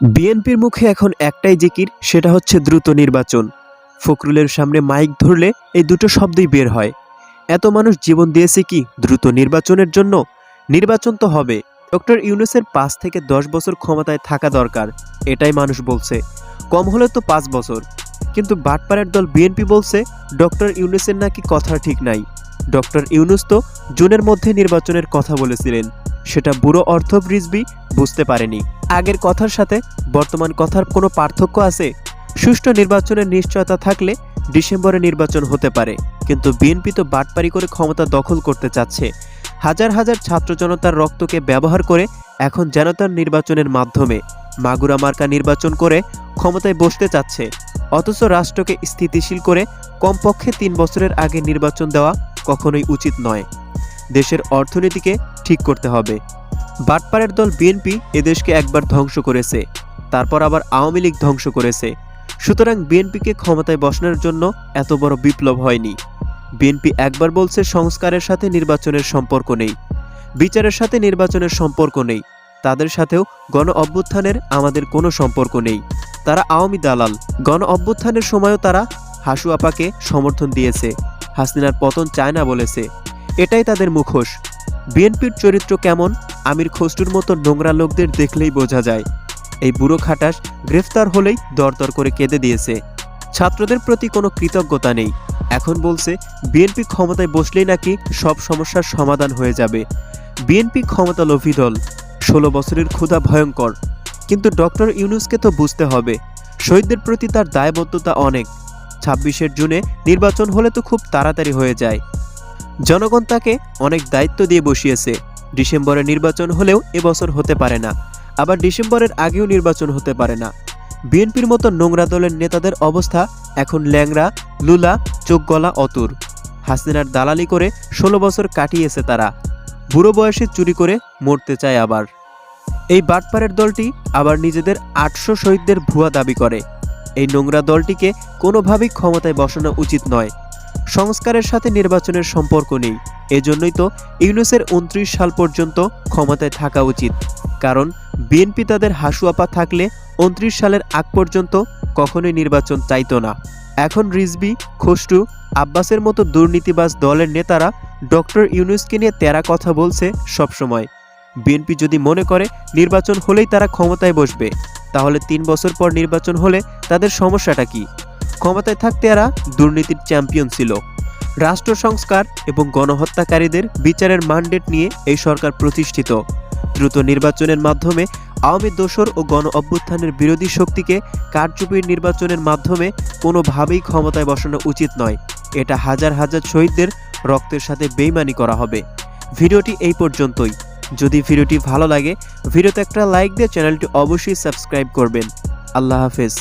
বিএনপির মুখে এখন একটাই জিকির, সেটা হচ্ছে দ্রুত নির্বাচন। ফখরুলের সামনে মাইক ধরলে এই দুটো শব্দই বের হয়। এত মানুষ জীবন দিয়েছে কি দ্রুত নির্বাচনের জন্য? নির্বাচন তো হবে। ডক্টর ইউনুসের পাঁচ থেকে দশ বছর ক্ষমতায় থাকা দরকার, এটাই মানুষ বলছে। কম হলে তো পাঁচ বছর। কিন্তু বাটপাড়ের দল বিএনপি বলছে, ডক্টর ইউনুসের নাকি কথা ঠিক নাই। ডক্টর ইউনুস তো জুনের মধ্যে নির্বাচনের কথা বলেছিলেন। সেটা বুড়ো অর্থ রিজবি বুঝতে পারেনি। আগের কথার সাথে বর্তমান কথার কোনো পার্থক্য আছে? সুষ্ঠু নির্বাচনের নিশ্চয়তা থাকলে ডিসেম্বরে নির্বাচন হতে পারে, কিন্তু বিএনপি তো বাটপারি করে ক্ষমতা দখল করতে চাচ্ছে। হাজার হাজার ছাত্র জনতার রক্তকে ব্যবহার করে এখন জনতার নির্বাচনের মাধ্যমে মাগুরা মার্কা নির্বাচন করে ক্ষমতায় বসতে চাচ্ছে। অথচ রাষ্ট্রকে স্থিতিশীল করে কমপক্ষে তিন বছরের আগে নির্বাচন দেওয়া কখনোই উচিত নয়। দেশের অর্থনীতিকে ঠিক করতে হবে। বাটপাড়ের দল বিএনপি এদেশকে একবার ধ্বংস করেছে, তারপর আবার আওয়ামী লীগ ধ্বংস করেছে। সুতরাং বিএনপিকে ক্ষমতায় বসানোর জন্য এত বড় বিপ্লব হয়নি। বিএনপি একবার বলছে সংস্কারের সাথে নির্বাচনের সম্পর্ক নেই, বিচারের সাথে নির্বাচনের সম্পর্ক নেই, তাদের সাথেও গণ অভ্যুত্থানের আমাদের কোনো সম্পর্ক নেই। তারা আওয়ামী দালাল, গণ অভ্যুত্থানের সময়ও তারা হাসু আপাকে সমর্থন দিয়েছে, হাসিনার পতন চায় না বলেছে, এটাই তাদের মুখোশ। বিএনপির চরিত্র কেমন আমির খসরুর মতো নোংরা লোকদের দেখলেই বোঝা যায়। এই বুড়ো খাটাস গ্রেফতার হলেই দরদর করে কেঁদে দিয়েছে। ছাত্রদের প্রতি কোনো কৃতজ্ঞতা নেই। এখন বলছে, বিএনপি ক্ষমতায় বসলেই নাকি সব সমস্যার সমাধান হয়ে যাবে। বিএনপি ক্ষমতা লোভী দল, ষোলো বছরের ক্ষুধা ভয়ঙ্কর। কিন্তু ডক্টর ইউনুসকে তো বুঝতে হবে, শহীদদের প্রতি তার দায়বদ্ধতা অনেক। ছাব্বিশের জুনে নির্বাচন হলে তো খুব তাড়াতাড়ি হয়ে যায়। জনগণ তাকে অনেক দায়িত্ব দিয়ে বসিয়েছে। ডিসেম্বরে নির্বাচন হলেও এবছর হতে পারে না। আবার ডিসেম্বরের আগেও নির্বাচন হতে পারে না। বিএনপির মতো নোংরা দলের নেতাদের অবস্থা এখন ল্যাংরা লুলা চোখ গলা অতুর। হাসিনার দালালি করে ষোলো বছর কাটিয়েছে তারা। বুড়ো বয়সে চুরি করে মরতে চায় আবার। এই বাটপাড়ের দলটি আবার নিজেদের আটশো শহীদদের ভুয়া দাবি করে। এই নোংরা দলটিকে কোনোভাবেই ক্ষমতায় বসানো উচিত নয়। সংস্কারের সাথে নির্বাচনের সম্পর্ক নেই। এজন্যই তো ইউনুসের উনত্রিশ সাল পর্যন্ত ক্ষমতায় থাকা উচিত। কারণ বিএনপি তাদের হাসুয়াপা থাকলে উনত্রিশ সালের আগ পর্যন্ত কখনোই নির্বাচন চাইতো না। এখন রিজবি খসরু, আব্বাসের মতো দুর্নীতিবাজ দলের নেতারা ডক্টর ইউনুসকে নিয়ে তেরা কথা বলছে সবসময়। বিএনপি যদি মনে করে নির্বাচন হলেই তারা ক্ষমতায় বসবে, তাহলে তিন বছর পর নির্বাচন হলে তাদের সমস্যাটা কি? ক্ষমতায় থাকতে এরা দুর্নীতির চ্যাম্পিয়ন ছিল। রাষ্ট্র সংস্কার এবং গণহত্যাকারীদের বিচারের ম্যান্ডেট নিয়ে এই সরকার প্রতিষ্ঠিত। দ্রুত নির্বাচনের মাধ্যমে আওয়ামী দোসর ও গণ অভ্যুত্থানের বিরোধী শক্তিকে কারচুপির নির্বাচনের মাধ্যমে কোনোভাবেই ক্ষমতায় বসানো উচিত নয়। এটা হাজার হাজার শহীদদের রক্তের সাথে বেইমানি করা হবে। ভিডিওটি এই পর্যন্তই। যদি ভিডিওটি ভালো লাগে, ভিডিওতে একটা লাইক দিয়ে চ্যানেলটি অবশ্যই সাবস্ক্রাইব করবেন। আল্লাহ হাফেজ।